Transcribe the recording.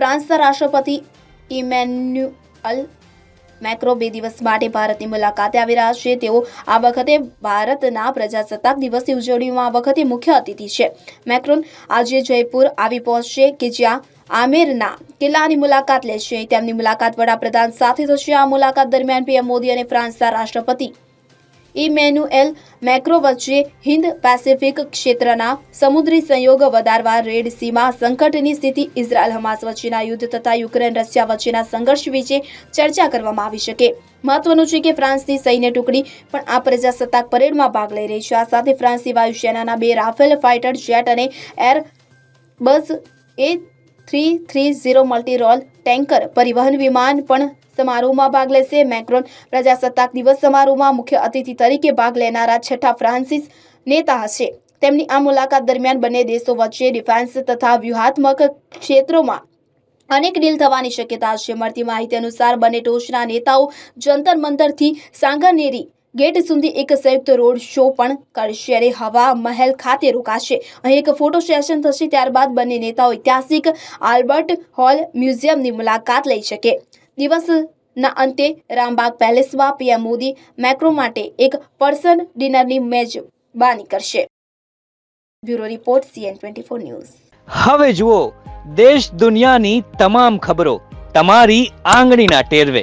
ફ્રાન્સના રાષ્ટ્રપતિ Emmanuel macro બે દિવસ માટે ભારતની મુલાકાતે આવી રહ્યા છે. તેઓ આ વખતે ભારતના પ્રજાસત્તાક દિવસની ઉજવણીમાં આ વખતે મુખ્ય અતિથિ છે. મેક્રોન આજે જયપુર આવી પહોંચશે કે જ્યાં આમેરના કિલ્લાની મુલાકાત લેશે. તેમની મુલાકાત વડાપ્રધાન સાથે થશે. આ મુલાકાત દરમિયાન પીએમ મોદી અને ફ્રાન્સના રાષ્ટ્રપતિ ઇમેન્યુએલ મેક્રો વચ્ચે હિન્દ પેસિફિક ક્ષેત્રના સમુદ્રી સંયોગ વધારવા રેડ સીમાં સંકટની સ્થિતિ ઇઝરાયલ હમાસ વચ્ચેના યુદ્ધ તથા યુક્રેન રશિયા વચ્ચેના સંઘર્ષ વિશે ચર્ચા કરવામાં આવી શકે. મહત્વનું છે કે ફ્રાન્સની સૈન્ય ટુકડી પણ આ પ્રજાસત્તાક પરેડમાં ભાગ લઈ રહી છે. આ સાથે ફ્રાન્સની વાયુસેનાના બે રાફેલ ફાઇટર જેટ અને airbus A three three zero multi role tanker, પરિવહન વિમાન પણ સમારોહમાં ભાગ લેશે. મેક્રોન પ્રજાસત્તાક દિવસ સમારોહમાં મુખ્ય અતિથિ તરીકે ભાગ લેનારા છઠ્ઠા ફ્રાન્સિસ નેતા હશે. તેમની આ મુલાકાત દરમિયાન બંને દેશો વચ્ચે ડિફેન્સ તથા વ્યૂહાત્મક ક્ષેત્રોમાં અનેક ડીલ થવાની શક્યતા છે મળતી માહિતી અનુસાર, બંને ટોચના નેતાઓ જંતર મંતરથી સાંગાનેરી ગેટ સુધી એક સંયુક્ત રોડ શો પણ કરશે. અને હવા મહેલ ખાતે રોકાશે. અહીં એક ફોટો સેશન થશે, ત્યારબાદ બંને નેતાઓ ઐતિહાસિક આલ્બર્ટ હોલ મ્યુઝિયમની મુલાકાત લઈ શકે. દિવસના અંતે રામબાગ પેલેસમાં પીએમ મોદી મેક્રો માટે એક પર્સન ડિનરની મેજબાની કરશે. Bureau report, CN twenty four news. હવે જુઓ, દેશ દુનિયાની તમામ ખબરો તમારી આંગળીના ટેરવે.